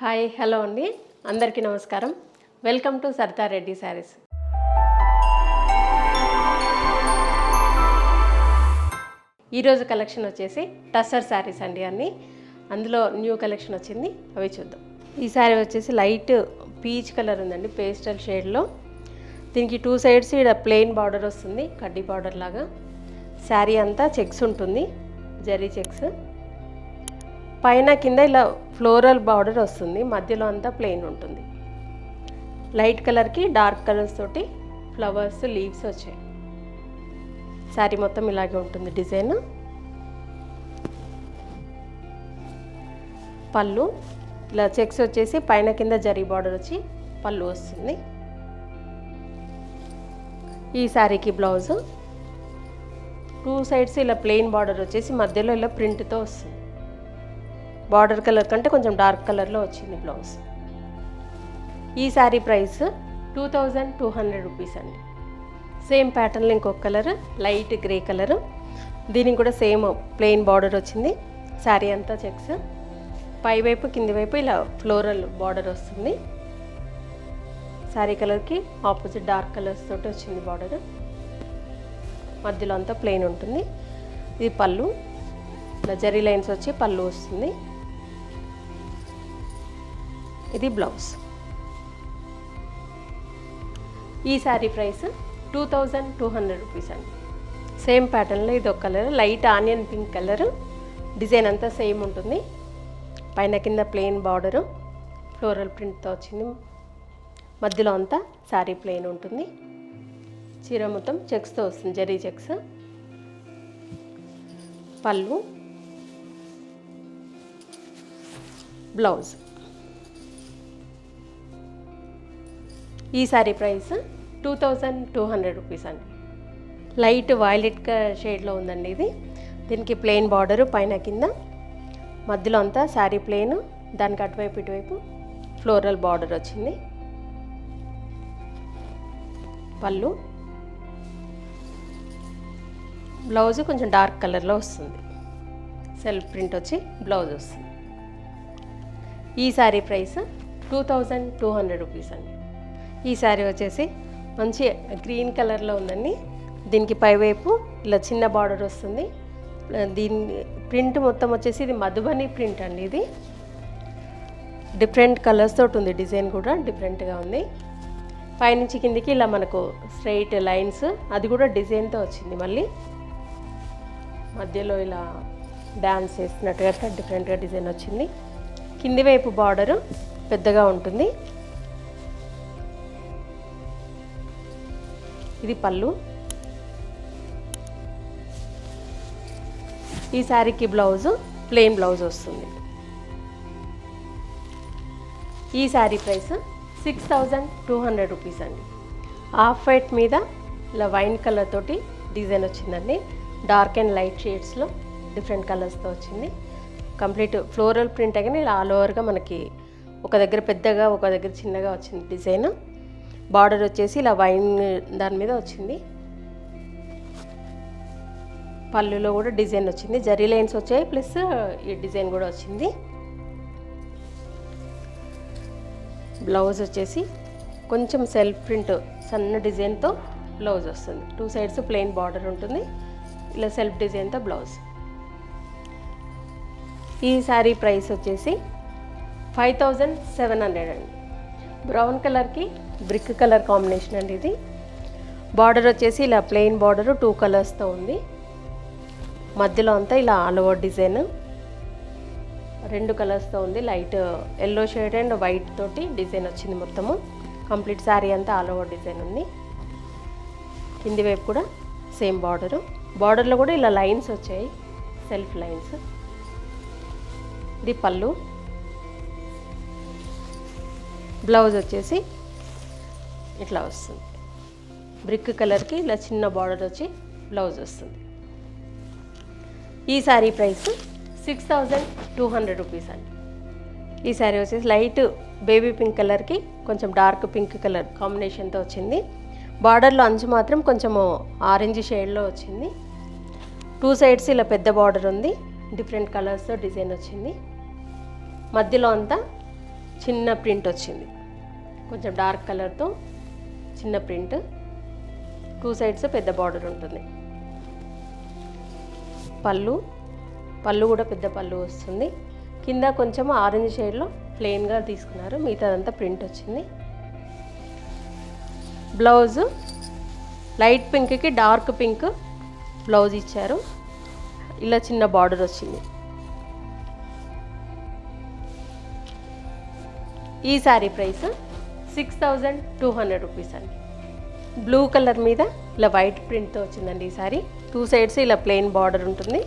Hi hello అండి. అందరికీ నమస్కారం. Welcome to Sardar Reddy saris. ఈరోజు కలెక్షన్ వచ్చేసి టస్సర్ శారీస్ అండి అన్ని. అందులో న్యూ కలెక్షన్ వచ్చింది. అవి చూద్దాం. ఈ శారీ వచ్చేసి లైట్ పీచ్ కలర్ ఉందండి పేస్టల్ షేడ్లో దీనికి టూ సైడ్స్ ఇక్కడ ప్లెయిన్ బార్డర్ వస్తుంది కడ్డీ బార్డర్ లాగా. శారీ అంతా చెక్స్ ఉంటుంది జరీ చెక్స్. పైన కింద ఇలా ఫ్లోరల్ బార్డర్ వస్తుంది మధ్యలో అంతా ప్లెయిన్ ఉంటుంది. లైట్ కలర్కి డార్క్ కలర్స్ తోటి ఫ్లవర్స్ లీవ్స్ వచ్చాయి. శారీ మొత్తం ఇలాగే ఉంటుంది డిజైన్. పళ్ళు ఇలా చెక్స్ వచ్చేసి పైన కింద జరీ బార్డర్ వచ్చి పళ్ళు వస్తుంది. ఈ శారీకి బ్లౌజు. టూ సైడ్స్ ఇలా ప్లెయిన్ బార్డర్ వచ్చేసి మధ్యలో ఇలా ప్రింట్తో వస్తుంది. బార్డర్ కలర్ కంటే కొంచెం డార్క్ కలర్లో వచ్చింది బ్లౌజ్. ఈ sari price two thousand two hundred rupees అండి. సేమ్ ప్యాటర్న్లో ఇంకొక కలర్ లైట్ గ్రే కలర్. దీనికి కూడా సేమ్ ప్లెయిన్ బార్డర్ వచ్చింది. శారీ అంతా చెక్స్. పై వైపు కింది వైపు ఇలా ఫ్లోరల్ బార్డర్ వస్తుంది. శారీ కలర్కి ఆపోజిట్ డార్క్ కలర్స్ తోటి వచ్చింది బార్డర్. మధ్యలో అంతా ప్లెయిన్ ఉంటుంది. ఇది పళ్ళు. ఇలా జరీ లైన్స్ వచ్చి పళ్ళు వస్తుంది. ఇది బ్లౌజ్. ఈ sari price two thousand two hundred rupees అండి. సేమ్ ప్యాటర్న్లో ఇది ఒక colour light onion pink colour. Design అంతా సేమ్ ఉంటుంది. పైన కింద ప్లెయిన్ బార్డరు ఫ్లోరల్ ప్రింట్తో వచ్చింది. మధ్యలో అంతా శారీ ప్లెయిన్ ఉంటుంది. చీర మొత్తం చెక్స్తో వస్తుంది జరీ చెక్స్. పళ్ళు. బ్లౌజ్. ఈ sari price two thousand two hundred rupees అండి. లైట్ వైలెట్ షేడ్లో ఉందండి ఇది. దీనికి ప్లెయిన్ బార్డరు పైన కింద మధ్యలో అంతా శారీ ప్లెయిన్ దానికి అటువైపు ఇటువైపు ఫ్లోరల్ బార్డర్ వచ్చింది. పళ్ళు. బ్లౌజ్ కొంచెం డార్క్ కలర్లో వస్తుంది. సెల్ఫ్ ప్రింట్ వచ్చి బ్లౌజ్ వస్తుంది. ఈ sari price two thousand two hundred rupees అండి. ఈ శారీ వచ్చేసి మంచి గ్రీన్ కలర్లో ఉందండి. దీనికి పైవైపు ఇలా చిన్న బార్డర్ వస్తుంది. దీని ప్రింట్ మొత్తం వచ్చేసి ఇది మధుబని ప్రింట్ అండి ఇది. డిఫరెంట్ కలర్స్ తోటి ఉంది డిజైన్ కూడా డిఫరెంట్గా ఉంది. పైనుంచి కిందికి ఇలా మనకు స్ట్రైట్ లైన్స్ అది కూడా డిజైన్తో వచ్చింది మళ్ళీ. మధ్యలో ఇలా డ్యాన్స్ చేసినట్టుగా డిఫరెంట్గా డిజైన్ వచ్చింది. కింది వైపు బార్డరు పెద్దగా ఉంటుంది. ఇది పళ్ళు. ఈ శారీకి బ్లౌజు ప్లెయిన్ బ్లౌజ్ వస్తుంది. ఈ sari price six thousand two hundred rupees అండి. హాఫ్ వైట్ మీద ఇలా వైన్ కలర్ తోటి డిజైన్ వచ్చిందండి. డార్క్ అండ్ లైట్ షేడ్స్లో డిఫరెంట్ కలర్స్తో వచ్చింది. కంప్లీట్ ఫ్లోరల్ ప్రింట్ కానీ ఇలా ఆల్ ఓవర్గా మనకి ఒక దగ్గర పెద్దగా ఒక దగ్గర చిన్నగా వచ్చింది డిజైన్. బార్డర్ వచ్చేసి ఇలా వైన్ దాని మీద వచ్చింది. పళ్ళులో కూడా డిజైన్ వచ్చింది. జరీ లైన్స్ వచ్చాయి ప్లస్ ఈ డిజైన్ కూడా వచ్చింది. బ్లౌజ్ వచ్చేసి కొంచెం సెల్ఫ్ ప్రింట్ సన్న డిజైన్తో బ్లౌజ్ వస్తుంది. టూ సైడ్స్ ప్లెయిన్ బార్డర్ ఉంటుంది. ఇలా సెల్ఫ్ డిజైన్తో బ్లౌజ్. ఈ శారీ ప్రైస్ వచ్చేసి ఫైవ్ థౌజండ్ సెవెన్ హండ్రెడ్ అండి. బ్రౌన్ కలర్కి బ్రిక్ కలర్ కాంబినేషన్ అండి ఇది. బార్డర్ వచ్చేసి ఇలా ప్లెయిన్ బార్డర్ టూ కలర్స్తో ఉంది. మధ్యలో అంతా ఇలా ఆల్ డిజైన్. రెండు కలర్స్తో ఉంది. Light yellow shade and white తోటి డిజైన్ వచ్చింది మొత్తము. కంప్లీట్ శారీ అంతా ఆల్ ఓవర్ డిజైన్ ఉంది. కింది వైపు కూడా సేమ్ బార్డరు. బార్డర్లో కూడా ఇలా లైన్స్ వచ్చాయి. Self lines. ఇది పళ్ళు. బ్లౌజ్ వచ్చేసి ఇట్లా వస్తుంది. బ్రిక్ కలర్కి ఇలా చిన్న బార్డర్ వచ్చి బ్లౌజ్ వస్తుంది. ఈ sari price six thousand two hundred rupees అండి. ఈ శారీ వచ్చేసి లైట్ బేబీ పింక్ కలర్కి కొంచెం డార్క్ పింక్ కలర్ కాంబినేషన్తో వచ్చింది. బార్డర్లో అంచు మాత్రం కొంచెము ఆరెంజ్ షేడ్లో వచ్చింది. టూ సైడ్స్ ఇలా పెద్ద బార్డర్ ఉంది. డిఫరెంట్ కలర్స్తో డిజైన్ వచ్చింది. మధ్యలో అంతా చిన్న ప్రింట్ వచ్చింది. కొంచెం డార్క్ కలర్తో చిన్న ప్రింట్. టూ సైడ్స్ పెద్ద బార్డర్ ఉంటుంది. పళ్ళు పళ్ళు కూడా పెద్ద పళ్ళు వస్తుంది. కింద కొంచెం ఆరెంజ్ షేడ్లో ప్లెయిన్గా తీసుకున్నారు. మిగతాదంతా ప్రింట్ వచ్చింది. బ్లౌజ్ లైట్ పింక్కి డార్క్ పింక్ బ్లౌజ్ ఇచ్చారు. ఇలా చిన్న బార్డర్ వచ్చింది. ఈ sari price six thousand two hundred rupees అండి. బ్లూ కలర్ మీద ఇలా వైట్ ప్రింట్తో వచ్చిందండి ఈ సారీ. టూ సైడ్స్ ఇలా ప్లెయిన్ బార్డర్ ఉంటుంది.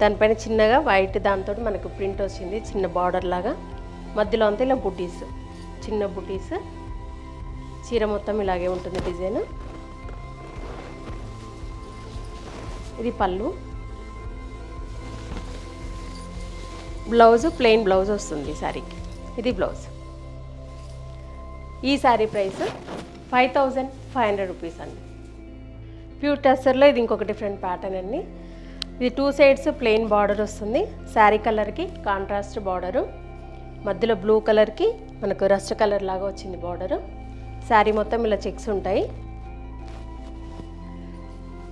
దానిపైన చిన్నగా వైట్ దాంతో మనకు ప్రింట్ వచ్చింది చిన్న బార్డర్ లాగా. మధ్యలో అంతా ఇలా బుటీస్ చిన్న బుటీస్. చీర మొత్తం ఇలాగే ఉంటుంది డిజైన్ ఇది పళ్ళు. బ్లౌజ్ ప్లెయిన్ బ్లౌజ్ వస్తుంది ఈ సారీకి. ఇది బ్లౌజ్ ఈ sari price five thousand five hundred rupees అండి. ప్యూర్ టెస్టర్లో ఇది ఇంకొక డిఫరెంట్ ప్యాటర్న్ అండి. ఇది టూ సైడ్స్ ప్లెయిన్ బార్డర్ వస్తుంది. శారీ కలర్కి కాంట్రాస్ట్ బార్డరు. మధ్యలో బ్లూ కలర్కి మనకు రస్ట్ కలర్ లాగా వచ్చింది బార్డరు. శారీ మొత్తం ఇలా చెక్స్ ఉంటాయి.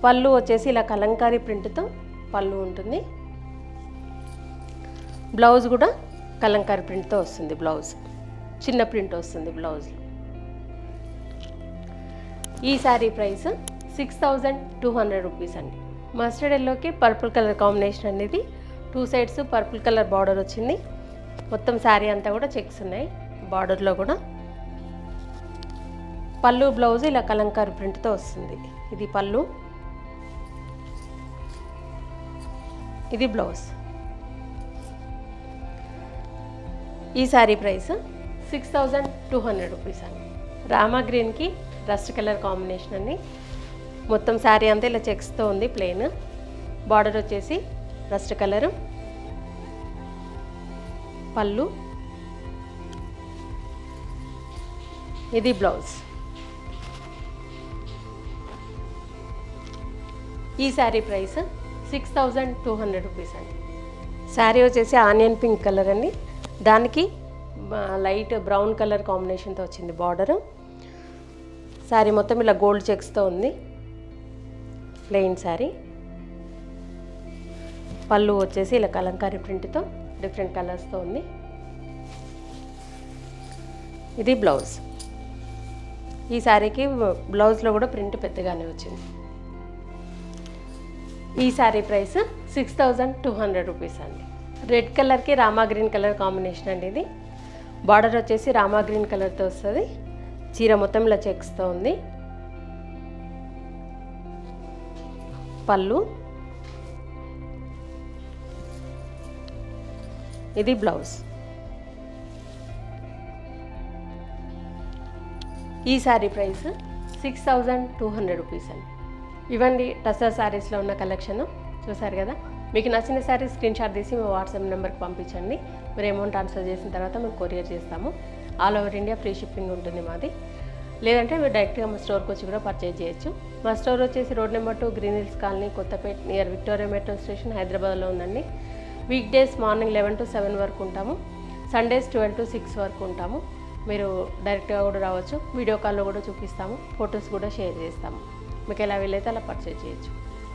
పళ్ళు వచ్చేసి ఇలా కలంకారీ ప్రింట్తో పళ్ళు ఉంటుంది. బ్లౌజ్ కూడా కలంకారీ ప్రింట్తో వస్తుంది బ్లౌజ్. చిన్న ప్రింట్ వస్తుంది బ్లౌజ్ ఈ sari price six thousand two hundred rupees అండి. మస్టర్డ్ ఎల్లోకి పర్పుల్ కలర్ కాంబినేషన్ అనేది two sides purple colour border వచ్చింది. మొత్తం శారీ అంతా కూడా చెక్స్ ఉన్నాయి. బార్డర్లో కూడా. పళ్ళు బ్లౌజ్ ఇలా కలంకారు ప్రింట్తో వస్తుంది. ఇది పళ్ళు. ఇది బ్లౌజ్. ఈ sari price six thousand two hundred rupees అండి. రామా గ్రీన్కి రస్ట్ కలర్ కాంబినేషన్ అండి. మొత్తం శారీ అంతా ఇలా చెక్స్తో ఉంది ప్లెయిన్. బార్డర్ వచ్చేసి రస్ట్ కలరు పళ్ళు. ఇది బ్లౌజ్. ఈ sari price six thousand two hundred rupees అండి. శారీ వచ్చేసి ఆనియన్ పింక్ కలర్ అండి. దానికి లైట్ బ్రౌన్ కలర్ కాంబినేషన్తో వచ్చింది బార్డర్. శారీ మొత్తం ఇలా గోల్డ్ చెక్స్తో ఉంది. ప్లెయిన్ శారీ పళ్ళు వచ్చేసి ఇలా కలంకారీ ప్రింట్తో డిఫరెంట్ కలర్స్తో ఉంది. ఇది బ్లౌజ్. ఈ శారీకి బ్లౌజ్లో కూడా ప్రింట్ పెద్దగానే వచ్చింది. ఈ sari price six thousand two hundred rupees అండి. రెడ్ కలర్కి రామా గ్రీన్ కలర్ కాంబినేషన్ అండి ఇది. బార్డర్ వచ్చేసి రామా గ్రీన్ కలర్తో వస్తుంది. చీర మొత్తం ఇలా చెక్స్తో ఉంది. పళ్ళు. ఇది బ్లౌజ్. ఈ sari price six thousand two hundred rupees అండి. ఇవ్వండి టసర్ శారీస్లో ఉన్న కలెక్షన్. చూసారు కదా? మీకు నచ్చిన శారీ స్క్రీన్ షాట్ తీసి మీ వాట్సాప్ నెంబర్కి పంపించండి. మీరు అమౌంట్ ట్రాన్స్ఫర్ చేసిన తర్వాత మేము కొరియర్ చేస్తాము. All over India free shipping ఉంటుంది మాది. లేదంటే మీరు డైరెక్ట్గా మా స్టోర్కి వచ్చి కూడా పర్చేజ్ చేయొచ్చు. మా స్టోర్ వచ్చేసి road number two green hills colony Kothapeta near Victoria metro station హైదరాబాద్లో ఉందండి. Weekdays morning eleven to seven వరకు ఉంటాము. సండేస్ ట్వెల్వ్ టు సిక్స్ వరకు ఉంటాము. మీరు డైరెక్ట్గా కూడా రావచ్చు. వీడియో కాల్లో కూడా చూపిస్తాము. ఫొటోస్ కూడా షేర్ చేస్తాము. మీకు ఎలా వీలైతే అలా పర్చేజ్ చేయొచ్చు.